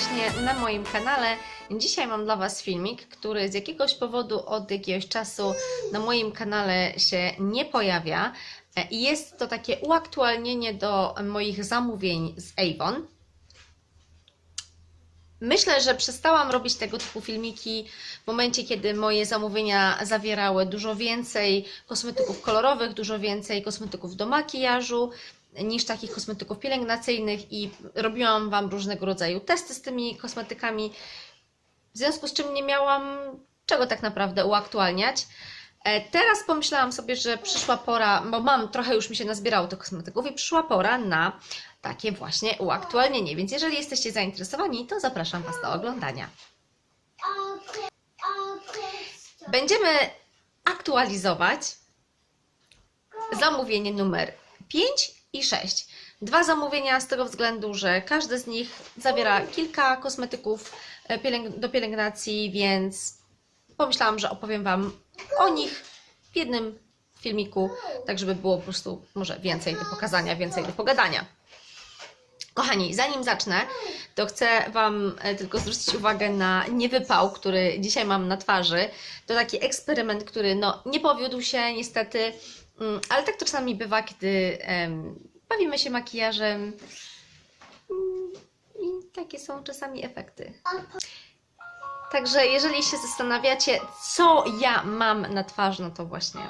serdecznie na moim kanale. Dzisiaj mam dla Was filmik, który z jakiegoś powodu od jakiegoś czasu na moim kanale się nie pojawia. E, I jest to takie uaktualnienie do moich zamówień z Avon. Myślę, że przestałam robić tego typu filmiki w momencie, kiedy moje zamówienia zawierały dużo więcej kosmetyków kolorowych, dużo więcej kosmetyków do makijażu niż takich kosmetyków pielęgnacyjnych i robiłam Wam różnego rodzaju testy z tymi kosmetykami, w związku z czym nie miałam czego tak naprawdę uaktualniać. E, Teraz pomyślałam sobie, że przyszła pora, bo mam trochę już mi się nazbierało tych kosmetyków i przyszła pora na takie właśnie uaktualnienie. Więc jeżeli jesteście zainteresowani, to zapraszam Was do oglądania. Będziemy aktualizować zamówienie numer 5 i 6. Dwa zamówienia z tego względu, że każde z nich zawiera kilka kosmetyków e, do pielęgnacji, więc pomyślałam, że opowiem Wam o nich w jednym filmiku, tak żeby było po prostu może więcej do pokazania, więcej do pogadania. Kochani, zanim zacznę, to chcę Wam e, tylko zwrócić uwagę na niewypał, który dzisiaj mam na twarzy. To taki eksperyment, który no, nie powiódł się niestety, ale tak czasami bywa, kiedy bawimy się makijażem mm, i takie są czasami efekty. Także jeżeli się zastanawiacie, co ja mam na twarzy, no to właśnie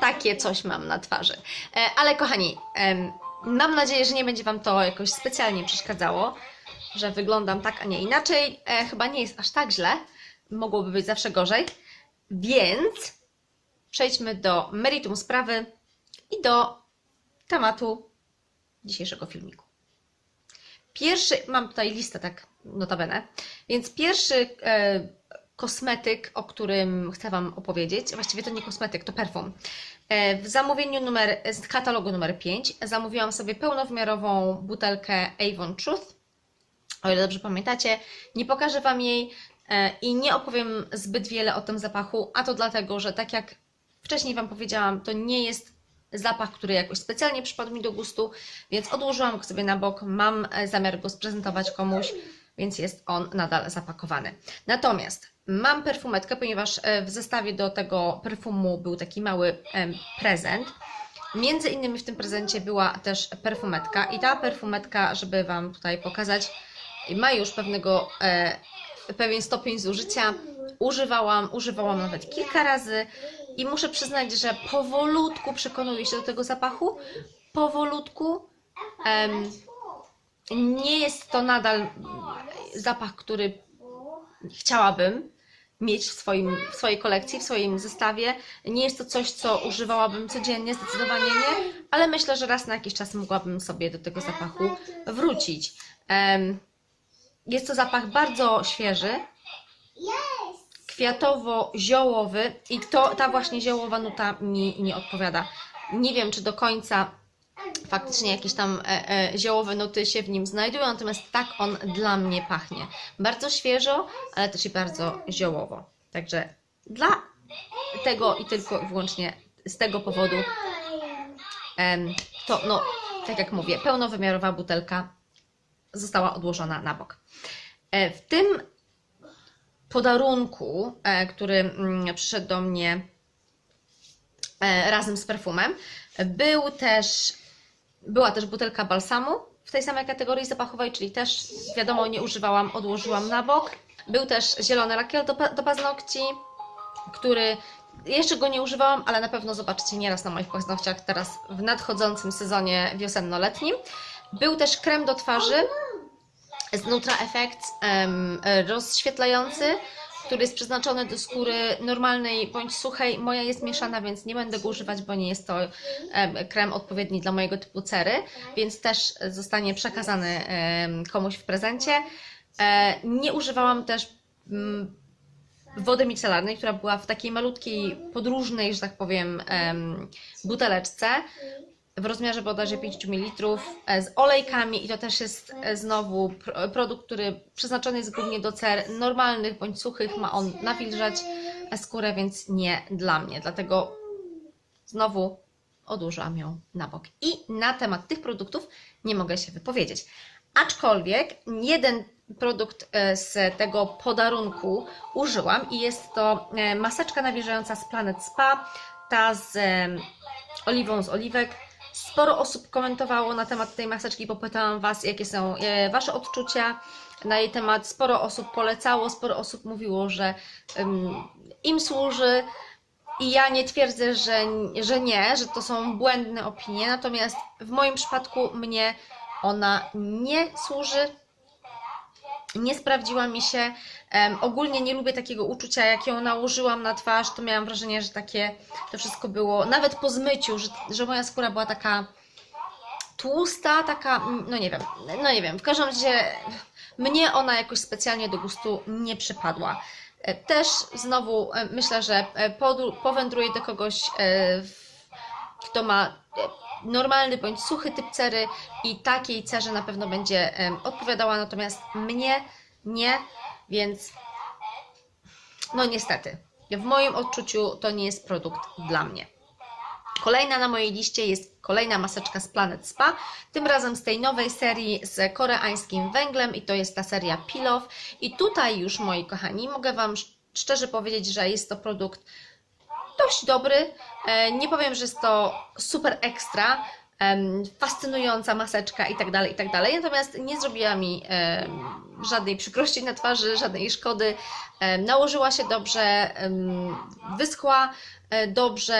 takie coś mam na twarzy. E, Ale kochani, mam nadzieję, że nie będzie Wam to jakoś specjalnie przeszkadzało, że wyglądam tak, a nie inaczej. E, Chyba nie jest aż tak źle, mogłoby być zawsze gorzej, więc przejdźmy do meritum sprawy i do tematu dzisiejszego filmiku. Pierwszy, mam tutaj listę tak notabene, więc pierwszy e, kosmetyk, o którym chcę Wam opowiedzieć, właściwie to nie kosmetyk, to perfum. E, w zamówieniu numer, z katalogu numer 5 zamówiłam sobie pełnowymiarową butelkę Avon Truth. O ile dobrze pamiętacie, nie pokażę Wam jej e, i nie opowiem zbyt wiele o tym zapachu, a to dlatego, że tak jak wcześniej Wam powiedziałam, to nie jest zapach, który jakoś specjalnie przypadł mi do gustu, więc odłożyłam go sobie na bok. Mam e, zamiar go sprezentować komuś, więc jest on nadal zapakowany. Natomiast mam perfumetkę, ponieważ e, w zestawie do tego perfumu był taki mały prezent. Między innymi w tym prezencie była też perfumetka i ta perfumetka, żeby Wam tutaj pokazać, ma już pewnego, e, pewien stopień zużycia. Używałam, używałam nawet kilka razy i muszę przyznać, że powolutku przekonuję się do tego zapachu. Powolutku. Nie jest to nadal zapach, który chciałabym mieć w, swoim, w swojej kolekcji, w swoim zestawie. Nie jest to coś, co używałabym codziennie, zdecydowanie nie, ale myślę, że raz na jakiś czas mogłabym sobie do tego zapachu wrócić. Jest to zapach bardzo świeży, kwiatowo-ziołowy i to, ta właśnie ziołowa nuta mi nie odpowiada. Nie wiem, czy do końca faktycznie jakieś tam e, e, ziołowe nuty się w nim znajdują, natomiast tak on dla mnie pachnie. Bardzo świeżo, ale też i bardzo ziołowo. Także dla tego i tylko i wyłącznie z tego powodu to, no, tak jak mówię, pełnowymiarowa butelka została odłożona na bok. E, W tym podarunku, e, który mm, przyszedł do mnie e, razem z perfumem, był też, była też butelka balsamu w tej samej kategorii zapachowej, czyli też wiadomo, nie używałam, odłożyłam na bok. Był też zielony lakier do, do paznokci, który jeszcze go nie używałam, ale na pewno zobaczycie nieraz na moich paznokciach teraz w nadchodzącym sezonie wiosenno-letnim. Był też krem do twarzy z Nutra Effects em, rozświetlający, który jest przeznaczony do skóry normalnej bądź suchej. Moja jest mieszana, więc nie będę go używać, bo nie jest to em, krem odpowiedni dla mojego typu cery, więc też zostanie przekazany em, komuś w prezencie. E, nie używałam też mm, wody micelarnej, która była w takiej malutkiej, podróżnej, że tak powiem, em, buteleczce w rozmiarze bodajże 5 ml e, z olejkami i to też jest e, znowu pr- produkt, który przeznaczony jest głównie do cer normalnych bądź suchych, ma on nawilżać e, skórę, więc nie dla mnie, dlatego znowu odłożyłam ją na bok. I na temat tych produktów nie mogę się wypowiedzieć. Aczkolwiek jeden produkt z tego podarunku użyłam i jest to maseczka nawilżająca z Planet Spa, ta z oliwą z oliwek. Sporo osób komentowało na temat tej maseczki, popytałam Was, jakie są e, Wasze odczucia na jej temat. Sporo osób polecało, sporo osób mówiło, że im służy. I ja nie twierdzę, że, że nie, że to są błędne opinie, natomiast w moim przypadku mnie ona nie służy, nie sprawdziła mi się. Em, ogólnie nie lubię takiego uczucia, jak ją nałożyłam na twarz, to miałam wrażenie, że takie to wszystko było, nawet po zmyciu, że, że moja skóra była taka tłusta, taka, no nie wiem, no nie wiem, w każdym razie mnie ona jakoś specjalnie do gustu nie przypadła. E, Też znowu e, myślę, że e, powędruje do kogoś, kto ma normalny bądź suchy typ cery i takiej cerze na pewno będzie odpowiadała, natomiast mnie nie, więc no niestety, w moim odczuciu to nie jest produkt dla mnie. Kolejna na mojej liście jest kolejna maseczka z Planet Spa, tym razem z tej nowej serii z koreańskim węglem i to jest ta seria Off. I tutaj już, moi kochani, mogę Wam sz- szczerze powiedzieć, że jest to produkt dość dobry. E, Nie powiem, że jest to super ekstra, fascynująca maseczka i tak dalej, i tak dalej. Natomiast nie zrobiła mi żadnej przykrości na twarzy, żadnej szkody. Nałożyła się dobrze, wyschła e, dobrze,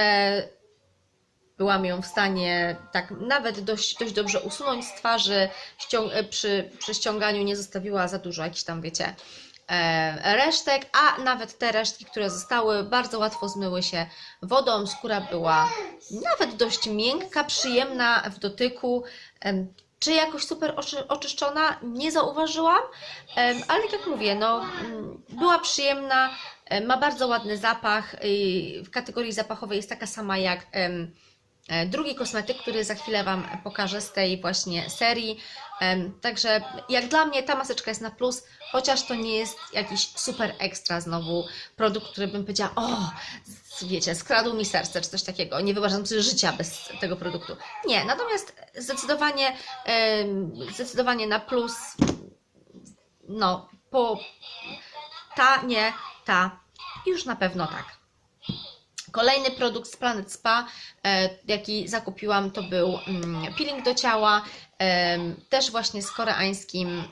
byłam ją w stanie tak nawet dość, dość dobrze usunąć z twarzy. Przy, przy ściąganiu nie zostawiła za dużo jakichś tam, wiecie, resztek, a nawet te resztki, które zostały, bardzo łatwo zmyły się wodą. Skóra była nawet dość miękka, przyjemna w dotyku. Em, Czy jakoś super oczy, oczyszczona? Nie zauważyłam, em, ale tak jak mówię, no, mm, była przyjemna, em, ma bardzo ładny zapach. W kategorii zapachowej jest taka sama jak e, drugi kosmetyk, który za chwilę Wam pokażę z tej właśnie serii. Także jak dla mnie ta maseczka jest na plus, chociaż to nie jest jakiś super ekstra znowu produkt, który bym powiedziała, o, wiecie, skradł mi serce, czy coś takiego. Nie wyobrażam sobie życia bez tego produktu. Nie, natomiast zdecydowanie, zdecydowanie na plus, no, po ta, nie, ta, już na pewno tak. Kolejny produkt z Planet Spa, e, jaki zakupiłam, to był mm, peeling do ciała, też właśnie z koreańskim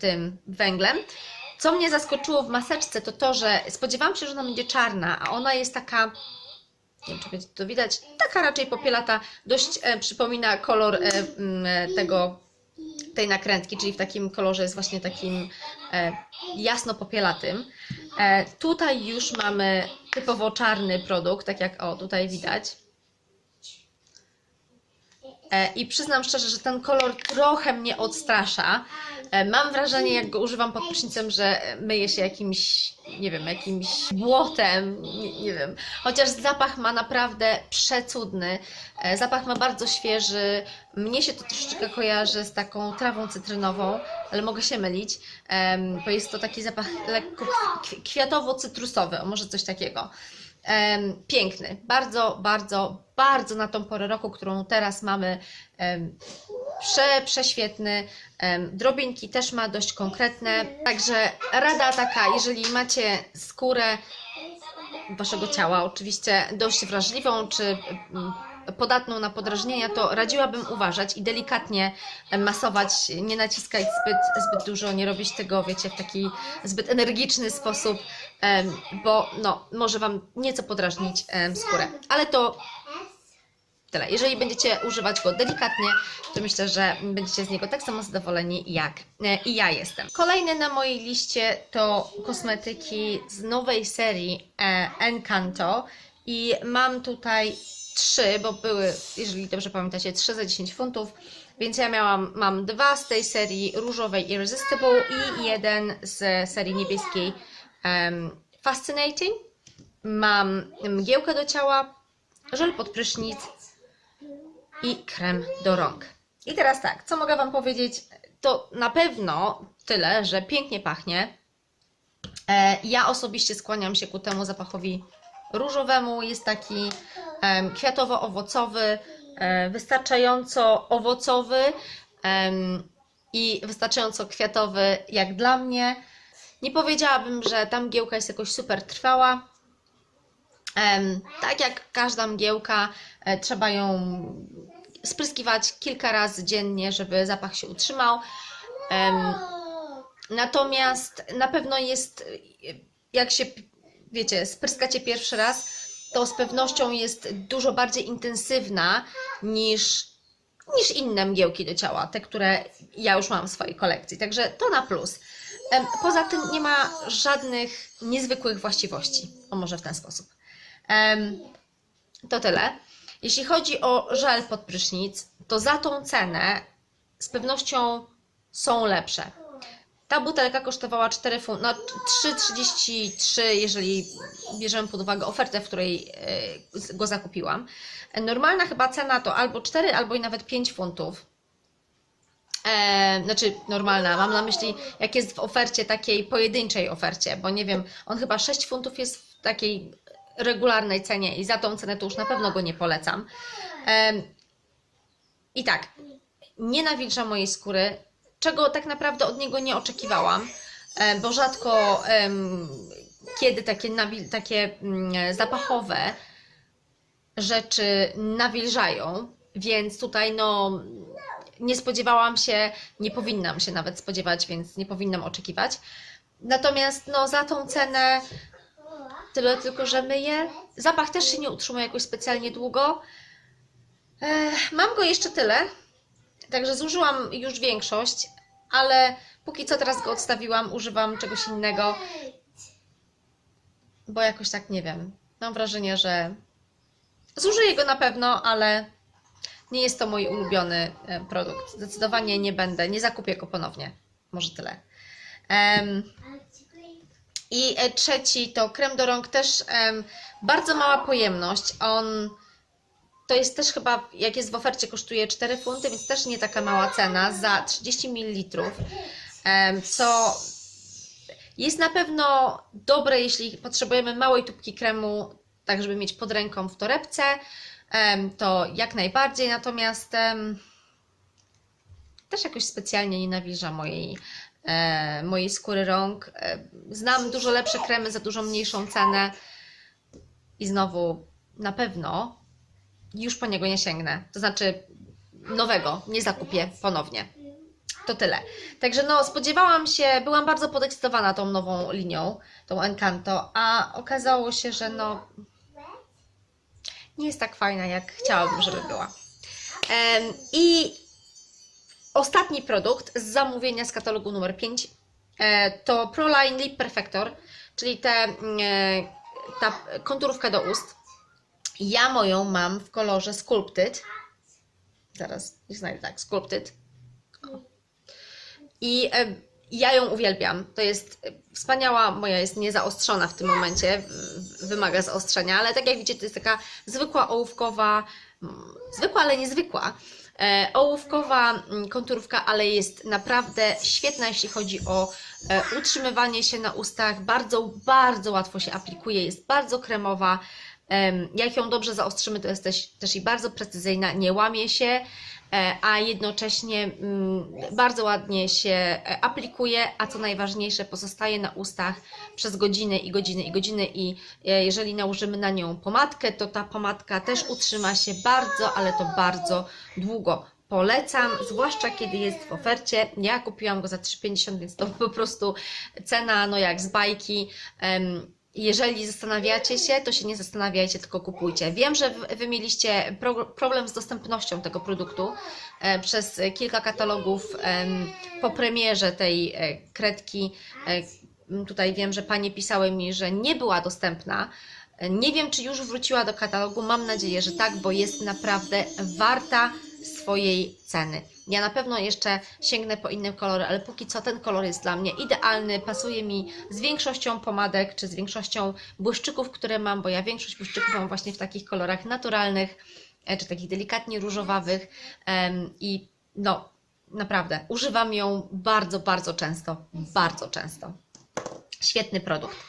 tym węglem. Co mnie zaskoczyło w maseczce, to to, że spodziewałam się, że ona będzie czarna, a ona jest taka, nie wiem czy będzie to widać, taka raczej popielata, dość e, przypomina kolor e, e, tego, tej nakrętki, czyli w takim kolorze jest właśnie takim e, jasno popielatym. E, tutaj już mamy typowo czarny produkt, tak jak o tutaj widać. E, I przyznam szczerze, że ten kolor trochę mnie odstrasza. E, Mam wrażenie, jak go używam pod prysznicem, że myję się jakimś, nie wiem, jakimś błotem, nie, nie wiem. Chociaż zapach ma naprawdę przecudny. E, Zapach ma bardzo świeży. Mnie się to troszeczkę kojarzy z taką trawą cytrynową, ale mogę się mylić, bo jest to taki zapach lekko kwi- kwiatowo-cytrusowy, może coś takiego. Piękny, bardzo, bardzo, bardzo na tą porę roku, którą teraz mamy, prze, prześwietny. Drobinki też ma dość konkretne, także rada taka, jeżeli macie skórę waszego ciała, oczywiście dość wrażliwą czy mm, podatną na podrażnienia, to radziłabym uważać i delikatnie masować, nie naciskać zbyt, zbyt dużo, nie robić tego, wiecie, w taki zbyt energiczny sposób, bo no, może Wam nieco podrażnić skórę. Ale to tyle. Jeżeli będziecie używać go delikatnie, to myślę, że będziecie z niego tak samo zadowoleni jak e, i ja jestem. Kolejny na mojej liście to kosmetyki z nowej serii e, Encanto i mam tutaj trzy, bo były, jeżeli dobrze pamiętacie, trzy za 10 funtów, więc ja miałam, mam dwa z tej serii różowej Irresistible i jeden z serii niebieskiej em, Fascinating. Mam mgiełkę do ciała, żel pod prysznic i krem do rąk. I teraz tak, co mogę Wam powiedzieć? To na pewno tyle, że pięknie pachnie. E, Ja osobiście skłaniam się ku temu zapachowi różowemu. Jest taki kwiatowo-owocowy, e, wystarczająco owocowy. i wystarczająco kwiatowy jak dla mnie. Nie powiedziałabym, że ta mgiełka jest jakoś super trwała. Tak jak każda mgiełka, e, trzeba ją spryskiwać kilka razy dziennie, żeby zapach się utrzymał. Natomiast na pewno jest, jak się, wiecie, spryskacie pierwszy raz, to z pewnością jest dużo bardziej intensywna niż, niż inne mgiełki do ciała, te, które ja już mam w swojej kolekcji. Także to na plus. Poza tym nie ma żadnych niezwykłych właściwości. O może w ten sposób. To tyle. Jeśli chodzi o żel pod prysznic, to za tą cenę z pewnością są lepsze. Ta butelka kosztowała 4 funt, no 3,33, jeżeli bierzemy pod uwagę ofertę, w której e, go zakupiłam. Normalna chyba cena to albo 4, albo i nawet 5 funtów. E, znaczy normalna, mam na myśli jak jest w ofercie takiej pojedynczej ofercie, bo nie wiem, on chyba 6 funtów jest w takiej regularnej cenie i za tą cenę to już na pewno go nie polecam. Em, I tak, nie nawilża mojej skóry, czego tak naprawdę od niego nie oczekiwałam, e, bo rzadko kiedy takie, takie mm, zapachowe rzeczy nawilżają, więc tutaj no nie spodziewałam się, nie powinnam się nawet spodziewać, więc nie powinnam oczekiwać. Natomiast no za tą cenę tyle tylko, że myję. Zapach też się nie utrzymuje jakoś specjalnie długo. Ech, mam go jeszcze tyle, także zużyłam już większość, ale póki co teraz go odstawiłam, używam czegoś innego, bo jakoś tak nie wiem. Mam wrażenie, że zużyję go na pewno, ale nie jest to mój ulubiony e, produkt. Zdecydowanie nie będę, nie zakupię go ponownie. Może tyle. Em, i trzeci to krem do rąk, też em, bardzo mała pojemność. On to jest też chyba, jak jest w ofercie, kosztuje 4 funty, więc też nie taka mała cena za 30 ml. Co jest na pewno dobre, jeśli potrzebujemy małej tubki kremu, tak żeby mieć pod ręką w torebce, to jak najbardziej. Natomiast też jakoś specjalnie nie nawilża mojej, e, mojej skóry rąk. E, Znam dużo lepsze kremy za dużo mniejszą cenę i znowu na pewno już po niego nie sięgnę. To znaczy nowego nie zakupię ponownie. To tyle. Także no, spodziewałam się, byłam bardzo podekscytowana tą nową linią, tą Encanto, a okazało się, że no nie jest tak fajna, jak chciałabym, żeby była. I ostatni produkt z zamówienia z katalogu numer 5 e, to Proline Lip Perfector, czyli te, mm, e, ta konturówka do ust. Ja moją mam w kolorze Sculpted. Zaraz ich znajdę tak, Sculpted. O. I e, ja ją uwielbiam. To jest e, wspaniała, moja jest niezaostrzona w tym momencie, wymaga zaostrzenia, ale tak jak widzicie, to jest taka zwykła ołówkowa, mm, zwykła, ale niezwykła. E, ołówkowa mm, konturówka, ale jest naprawdę świetna, jeśli chodzi o utrzymywanie się na ustach. Bardzo, bardzo łatwo się aplikuje, jest bardzo kremowa. Jak ją dobrze zaostrzymy, to jest też, i bardzo precyzyjna, nie łamie się, e, a jednocześnie mm, bardzo ładnie się e, aplikuje, a co najważniejsze, pozostaje na ustach przez godziny i godziny i godziny. I e, jeżeli nałożymy na nią pomadkę, to ta pomadka też utrzyma się bardzo, ale to bardzo długo. Polecam, zwłaszcza kiedy jest w ofercie. Ja kupiłam go za 3,50, więc to po prostu cena, no jak z bajki. Jeżeli zastanawiacie się, to się nie zastanawiajcie, tylko kupujcie. Wiem, że wy- mieliście pro, problem z dostępnością tego produktu e, przez kilka katalogów po premierze tej e, kredki. E, tutaj wiem, że panie pisały mi, że nie była dostępna. Nie wiem, czy już wróciła do katalogu. Mam nadzieję, że tak, bo jest naprawdę warta swojej ceny. Ja na pewno jeszcze sięgnę po inne kolory, ale póki co ten kolor jest dla mnie idealny, pasuje mi z większością pomadek, czy z większością błyszczyków, które mam, bo ja większość błyszczyków mam właśnie w takich kolorach naturalnych, e, czy takich delikatnie różowawych i no, naprawdę, używam ją bardzo, bardzo często, bardzo często. Świetny produkt.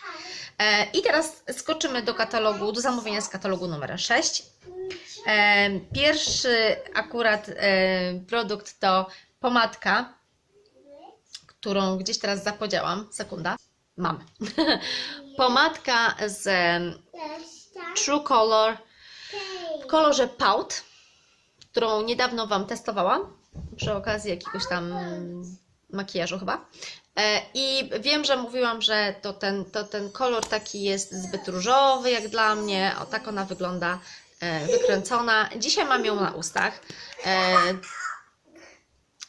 E, I teraz skoczymy do katalogu, do zamówienia z katalogu numer 6. E, Pierwszy akurat e, produkt to pomadka którą gdzieś teraz zapodziałam. Sekunda. Mam. Pomadka z True Color w kolorze Pout, którą niedawno Wam testowałam przy okazji jakiegoś tam makijażu chyba. E, I wiem, że mówiłam, że to ten, to ten kolor taki jest zbyt różowy jak dla mnie. O, tak ona wygląda e, wykręcona. Dzisiaj mam ją na ustach. E,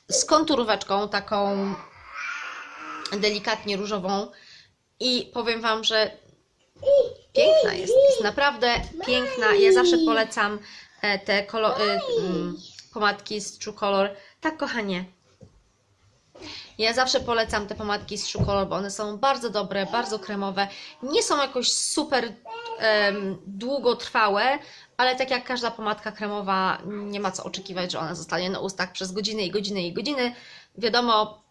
z konturóweczką taką delikatnie różową. I powiem Wam, że piękna jest. Jest naprawdę piękna. Ja zawsze polecam te kolo- y, mm, pomadki z True Color. Tak, kochanie. Ja zawsze polecam te pomadki z True Color, bo one są bardzo dobre, bardzo kremowe. Nie są jakoś super em, długotrwałe, ale tak jak każda pomadka kremowa, nie ma co oczekiwać, że ona zostanie na ustach przez godziny i godziny i godziny. Wiadomo,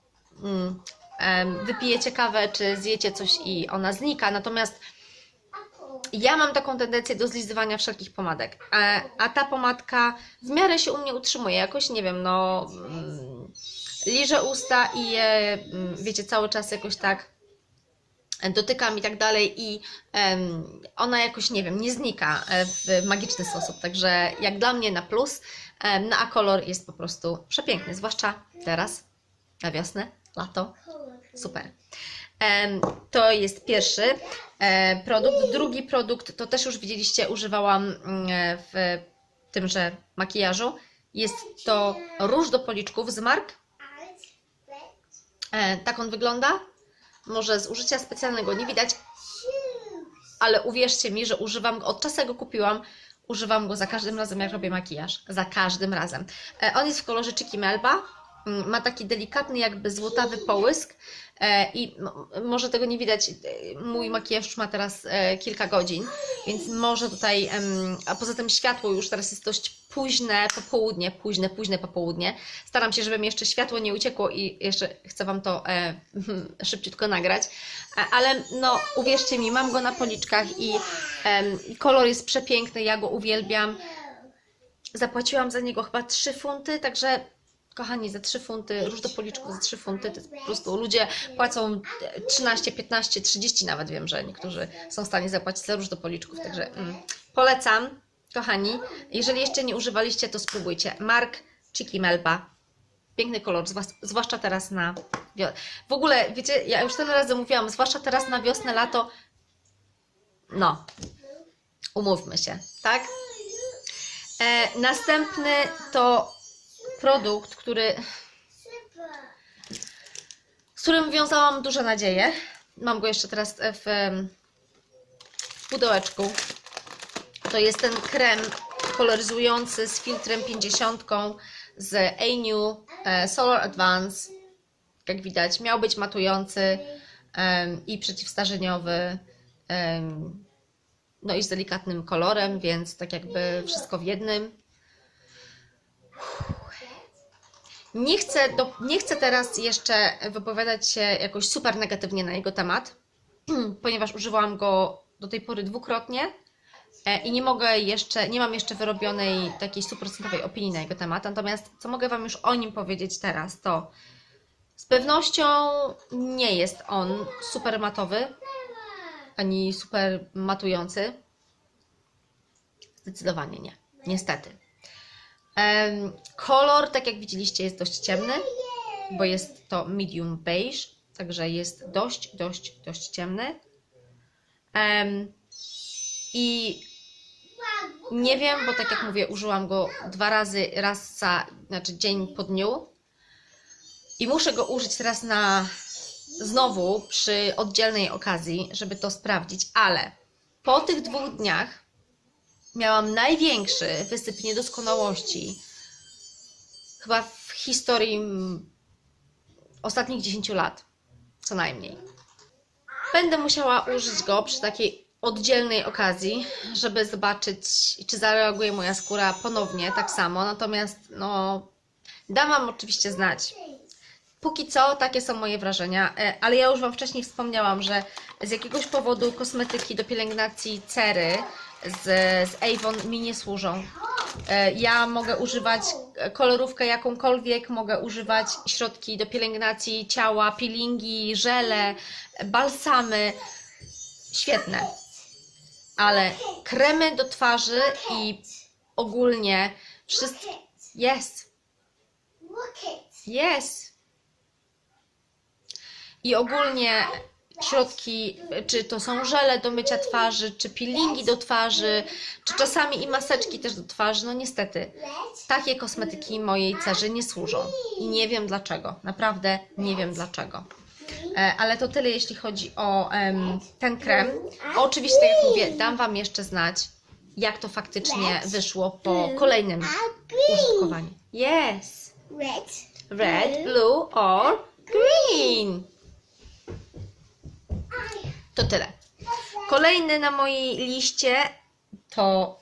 em, wypijecie kawę, czy zjecie coś i ona znika, natomiast ja mam taką tendencję do zlizywania wszelkich pomadek, a, a ta pomadka w miarę się u mnie utrzymuje, jakoś nie wiem, no mm, liżę usta i je, mm, wiecie, cały czas jakoś tak dotykam i tak dalej i ona jakoś, nie wiem, nie znika e, w magiczny sposób, także jak dla mnie na plus, em, no a kolor jest po prostu przepiękny, zwłaszcza teraz, na wiosnę, lato, super. To jest pierwszy e, produkt. Drugi produkt to też już widzieliście, używałam mm, w tymże makijażu. Jest to róż do policzków z Mark. E, Tak on wygląda. Może z użycia specjalnego nie widać, ale uwierzcie mi, że używam go, od czasu go kupiłam, używam go za każdym razem, jak robię makijaż. Za każdym razem. E, On jest w kolorze Chicky Melba. Mm, Ma taki delikatny, jakby złotawy połysk. E, I może tego nie widać, e, mój makijaż ma teraz e, kilka godzin, więc może tutaj, a poza tym światło już teraz jest dość późne popołudnie, późne, późne popołudnie. Staram się, żeby mi jeszcze światło nie uciekło i jeszcze chcę Wam to e, szybciutko nagrać, E, ale no uwierzcie mi, mam go na policzkach i em, kolor jest przepiękny, ja go uwielbiam. Zapłaciłam za niego chyba 3 funty, także kochani, za 3 funty, róż do policzków za 3 funty, to po prostu ludzie płacą 13, 15, 30 nawet wiem, że niektórzy są w stanie zapłacić za róż do policzków, także mm, polecam, kochani. Jeżeli jeszcze nie używaliście, to spróbujcie. Mark Chicky Melba. Piękny kolor, zwłasz- zwłaszcza teraz na wiosnę. W ogóle, wiecie, ja już tyle razy mówiłam, zwłaszcza teraz na wiosnę, lato, no, umówmy się, tak? E, następny to produkt, który, z którym wiązałam duże nadzieje. Mam go jeszcze teraz w, w pudełeczku. To jest ten krem koloryzujący z filtrem 50 z A-New e, Solar Advance. Jak widać, miał być matujący i przeciwstarzeniowy. no i z delikatnym kolorem, więc tak jakby wszystko w jednym. Nie chcę, do, nie chcę teraz jeszcze wypowiadać się jakoś super negatywnie na jego temat, ponieważ używałam go do tej pory dwukrotnie e, i nie mogę jeszcze, nie mam jeszcze wyrobionej takiej stuprocentowej opinii na jego temat. Natomiast co mogę Wam już o nim powiedzieć teraz, to z pewnością nie jest on super matowy ani super matujący. Zdecydowanie nie, niestety. Kolor, tak jak widzieliście, jest dość ciemny, bo jest to medium beige, także jest dość, dość, dość ciemny. Em, I nie wiem, bo tak jak mówię, użyłam go dwa razy, raz za, znaczy dzień po dniu. I muszę go użyć teraz na znowu przy oddzielnej okazji, żeby to sprawdzić, ale po tych dwóch dniach miałam największy wysyp niedoskonałości chyba w historii ostatnich 10 lat, co najmniej. Będę musiała użyć go przy takiej oddzielnej okazji, żeby zobaczyć, czy zareaguje moja skóra ponownie tak samo. Natomiast, no, dam Wam oczywiście znać. Póki co takie są moje wrażenia, e, ale ja już Wam wcześniej wspomniałam, że z jakiegoś powodu kosmetyki do pielęgnacji cery z, z Avon mi nie służą. E, Ja mogę używać e, kolorówkę jakąkolwiek, mogę używać środki do pielęgnacji ciała, peelingi, żele, balsamy. Świetne. Ale kremy do twarzy i ogólnie Look it. yes. I ogólnie środki, czy to są żele do mycia twarzy, czy peelingi do twarzy, czy czasami i maseczki też do twarzy. No niestety, takie kosmetyki mojej cerzy nie służą. I nie wiem dlaczego. Naprawdę nie wiem dlaczego. E, Ale to tyle, jeśli chodzi o em, ten krem. Oczywiście, tak jak mówię, dam Wam jeszcze znać, jak to faktycznie wyszło po kolejnym użytkowaniu. Yes! Red, blue or green. To tyle. Kolejny na mojej liście to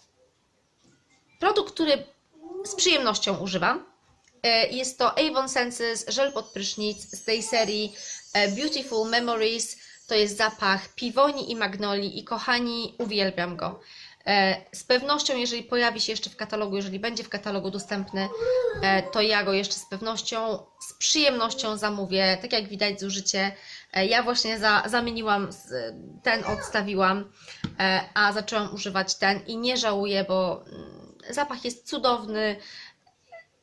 produkt, który z przyjemnością używam. E, Jest to Avon Senses żel pod prysznic z tej serii e, Beautiful Memories. To jest zapach piwoni i magnolii i kochani, uwielbiam go. E, Z pewnością, jeżeli pojawi się jeszcze w katalogu, jeżeli będzie w katalogu dostępny, e, to ja go jeszcze z pewnością, z przyjemnością zamówię. Tak jak widać zużycie, ja właśnie za, zamieniłam, ten odstawiłam, e, a zaczęłam używać ten i nie żałuję, bo mm, zapach jest cudowny.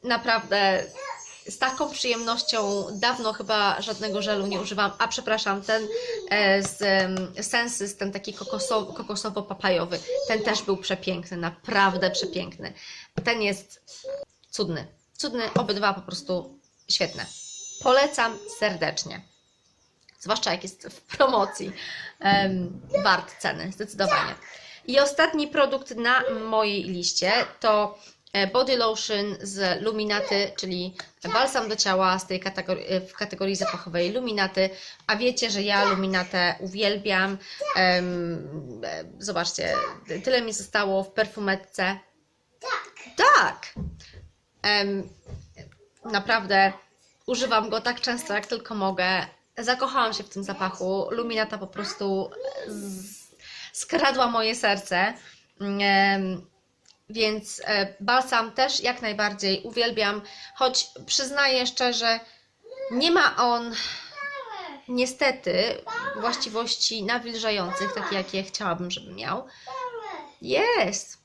Naprawdę z taką przyjemnością dawno chyba żadnego żelu nie używam, a przepraszam, ten e, z em, Sensys, ten taki kokosowo, kokosowo-papajowy, ten też był przepiękny, naprawdę przepiękny. Ten jest cudny, cudny, obydwa po prostu świetne. Polecam serdecznie. Zwłaszcza jak jest w promocji. Em, wart ceny, zdecydowanie. I ostatni produkt na mojej liście to e, body lotion z Luminaty, czyli balsam do ciała z tej kategorii, w kategorii zapachowej Luminaty. A wiecie, że ja Luminatę uwielbiam. E, zobaczcie, tyle mi zostało w perfumetce. Tak. Tak! Naprawdę używam go tak często, jak tylko mogę. Zakochałam się w tym zapachu. Luminata po prostu skradła moje serce. Więc e, balsam też jak najbardziej uwielbiam, choć przyznaję szczerze, nie ma on niestety właściwości nawilżających, takie jakie chciałabym, żeby miał. Jest!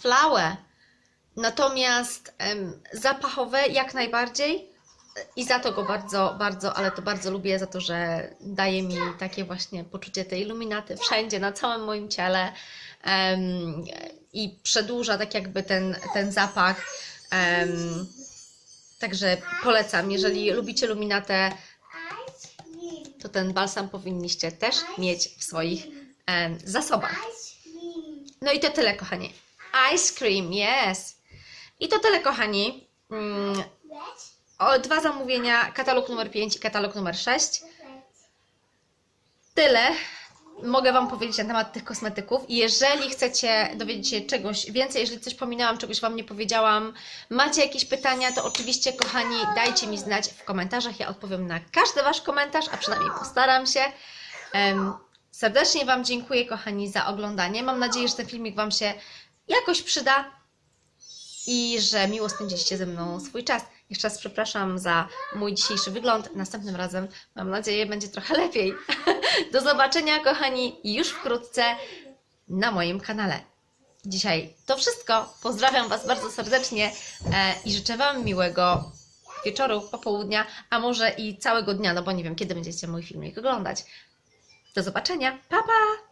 Flower. Natomiast zapachowe jak najbardziej i za to go bardzo, bardzo, ale to bardzo lubię, za to, że daje mi takie właśnie poczucie tej iluminaty wszędzie, na całym moim ciele i przedłuża tak jakby ten, ten zapach. Także polecam, jeżeli lubicie luminatę, to ten balsam powinniście też mieć w swoich zasobach. No i to tyle, kochani. Ice cream, yes. I to tyle, kochani. Mm, o, dwa zamówienia, katalog numer 5 i katalog numer 6. Red. Tyle mogę Wam powiedzieć na temat tych kosmetyków. Jeżeli chcecie dowiedzieć się czegoś więcej, jeżeli coś pominęłam, czegoś Wam nie powiedziałam, macie jakieś pytania, to oczywiście, kochani, dajcie mi znać w komentarzach. Ja odpowiem na każdy Wasz komentarz, a przynajmniej postaram się. Serdecznie Wam dziękuję, kochani, za oglądanie. Mam nadzieję, że ten filmik Wam się jakoś przyda i że miło spędziliście ze mną swój czas. Jeszcze raz przepraszam za mój dzisiejszy wygląd. Następnym razem, mam nadzieję, będzie trochę lepiej. Do zobaczenia, kochani, już wkrótce na moim kanale. Dzisiaj to wszystko. Pozdrawiam Was bardzo serdecznie e, i życzę Wam miłego wieczoru, popołudnia, a może i całego dnia, no bo nie wiem, kiedy będziecie mój filmik oglądać. Do zobaczenia. Pa, pa!